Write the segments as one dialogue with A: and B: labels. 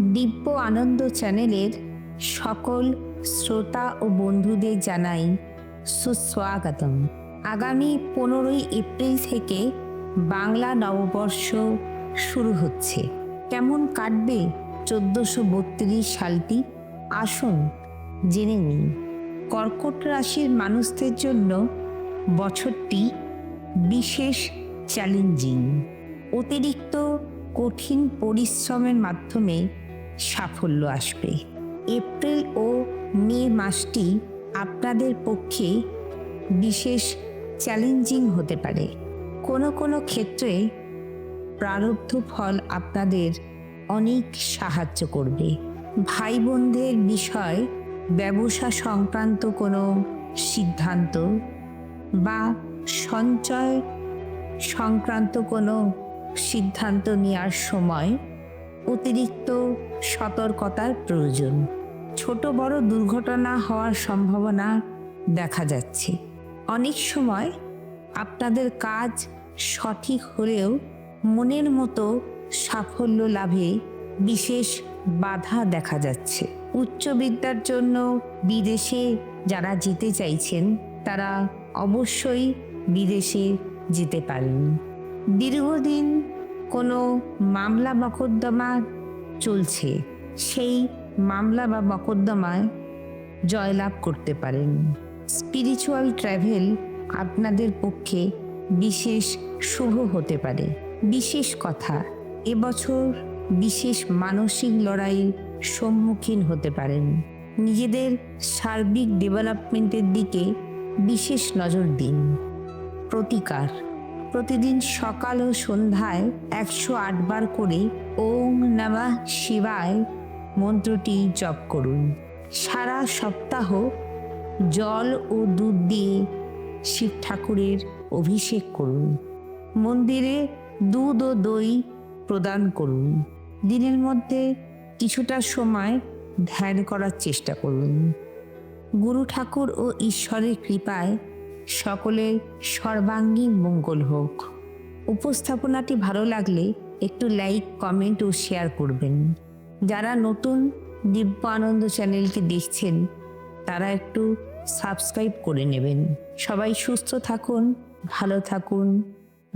A: দিব্য আনন্দ চ্যানেলের সকল শ্রোতা ও বন্ধুদের জানাই সুস্বাগতম। আগামী পনেরোই এপ্রিল থেকে বাংলা নববর্ষ শুরু হচ্ছে। কেমন কাটবে চোদ্দশো বত্রিশ সালটি? আসুন জেনে নিন কর্কট রাশির মানুষদের জন্য বছরটি বিশেষ চ্যালেঞ্জিং। অতিরিক্ত কঠিন পরিশ্রমের মাধ্যমে সাফল্য আসবে। এপ্রিল ও মে মাসটি আপনাদের পক্ষে বিশেষ চ্যালেঞ্জিং হতে পারে। কোনো কোনো ক্ষেত্রে প্রারব্ধ ফল আপনাদের অনেক সাহায্য করবে। ভাই বোনদের বিষয়, ব্যবসা সংক্রান্ত কোনো সিদ্ধান্ত বা সঞ্চয় সংক্রান্ত কোনো সিদ্ধান্ত নেওয়ার সময় অতিরিক্ত সতর্কতার প্রয়োজন। ছোট বড় দুর্ঘটনা হওয়ার সম্ভাবনা দেখা যাচ্ছে। অনেক সময় আপনাদের কাজ সঠিক হলেও মনের মতো সাফল্য লাভে বিশেষ বাধা দেখা যাচ্ছে। উচ্চ বিদ্যার জন্য বিদেশে যারা যেতে চাইছেন, তারা অবশ্যই বিদেশে যেতে পারেন। দীর্ঘদিন কোনো মামলা মকদ্দমা চলছে, সেই মামলা বা মকদ্দমায় জয়লাভ করতে পারেন। স্পিরিচুয়াল ট্র্যাভেল আপনাদের পক্ষে বিশেষ শুভ হতে পারে। বিশেষ কথা এবছর বিশেষ মানসিক লড়াইয়ের সম্মুখীন হতে পারেন। নিজেদের সার্বিক ডেভেলপমেন্টের দিকে বিশেষ নজর দিন। প্রতিকার। প্রতিদিন সকাল ও সন্ধ্যায় একশো আটবার করে ওম নমঃ শিবায় মন্ত্রটি জপ করুন। সারা সপ্তাহ জল ও দুধ দিয়ে শিব ঠাকুরের অভিষেক করুন। মন্দিরে দুধ ও দই প্রদান করুন। দিনের মধ্যে কিছুটা সময় ধ্যান করার চেষ্টা করুন। গুরু ঠাকুর ও ঈশ্বরের কৃপায় সকলের সর্বাঙ্গীন মঙ্গল হোক। উপস্থাপনাটি ভালো লাগলে একটু লাইক, কমেন্ট ও শেয়ার করবেন। যারা নতুন দিব্য আনন্দ চ্যানেলকে দেখছেন, তারা একটু সাবস্ক্রাইব করে নেবেন। সবাই সুস্থ থাকুন, ভালো থাকুন।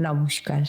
A: নমস্কার।